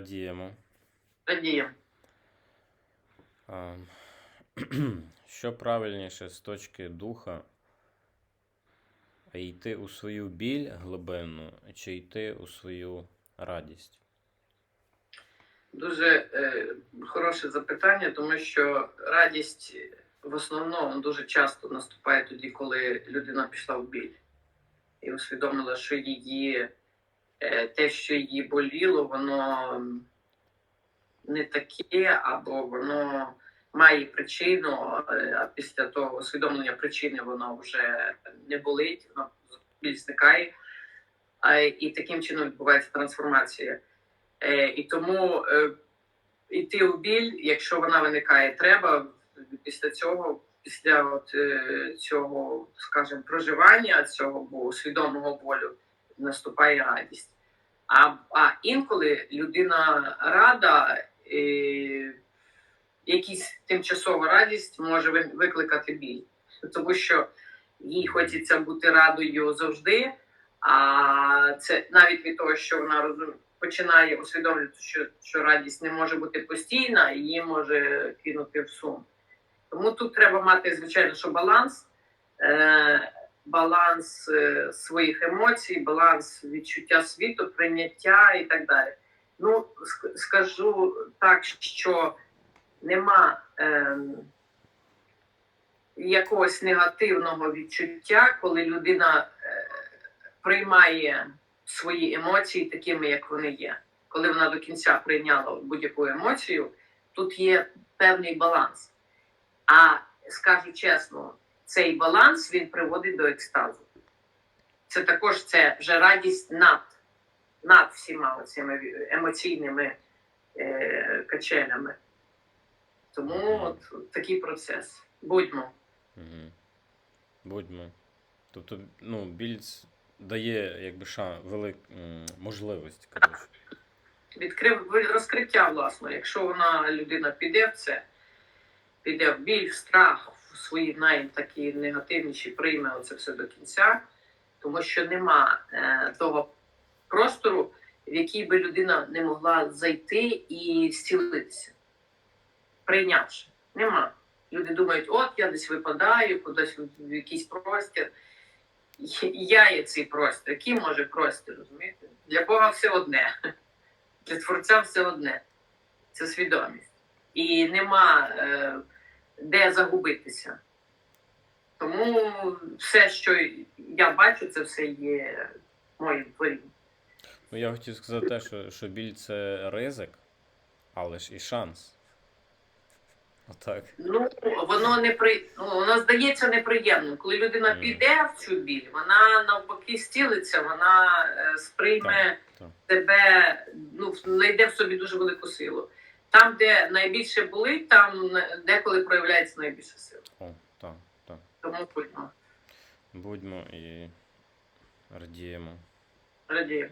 Радіємо. Радіємо. Що правильніше з точки духа? Йти у свою біль глибинну чи йти у свою радість? Дуже е, хороше запитання, тому що радість в основному дуже часто наступає тоді, коли людина пішла в біль і усвідомила, що її те, що її боліло, воно не таке, або воно має причину, е, а після того усвідомлення причини воно вже не болить, воно біль зникає. І таким чином відбувається трансформація. Е, і тому е, йти у біль, якщо вона виникає, треба після цього, після от, е, цього, скажімо, проживання цього бо, свідомого болю наступає радість. А, а інколи людина рада, е, якась тимчасова радість може викликати біль, тому що їй хочеться бути радою завжди. А це навіть від того, що вона розум... починає усвідомлювати, що, що радість не може бути постійна, її може кинути в сум. Тому тут треба мати, звичайно, що баланс, е, баланс е, своїх емоцій, баланс відчуття світу, прийняття і так далі. Ну, скажу так, що нема. Е, Якогось негативного відчуття, коли людина е, приймає свої емоції такими, як вони є. Коли вона до кінця прийняла будь-яку емоцію, тут є певний баланс. А скажу чесно, цей баланс він приводить до екстазу. Це також це вже радість над, над всіма цими емоційними е, качелями. Тому от, от такий процес. Будьмо. Угу. Будьмо. Тобто, ну, біль дає якби ша, велик, можливість. Коротше. відкрив розкриття, власне. Якщо вона людина піде в це, піде в біль, в страх, в свої навіть такі негативніші, прийме оце все до кінця, тому що нема е, того простору, в який би людина не могла зайти і зцілитися, прийнявши. Нема. Люди думають, от я десь випадаю, кудись в якийсь простір. Я є цей простір. Який може простір, розумієте? Для Бога все одне для творця все одне це свідомість. І нема е, де загубитися. Тому все, що я бачу, це все є моїм творінням. Ну, я хотів сказати те, що, що біль це ризик, але ж і шанс. Отак. Ну, воно не при... ну, воно здається неприємним. Коли людина Мгм. піде в цю біль, вона навпаки стілиться, вона е, сприйме так. себе, ну, знайде в собі дуже велику силу. Там, де найбільше болить, там деколи проявляється найбільша сила. О, так, так. Тому будьмо Будьмо і радіємо. радіємо.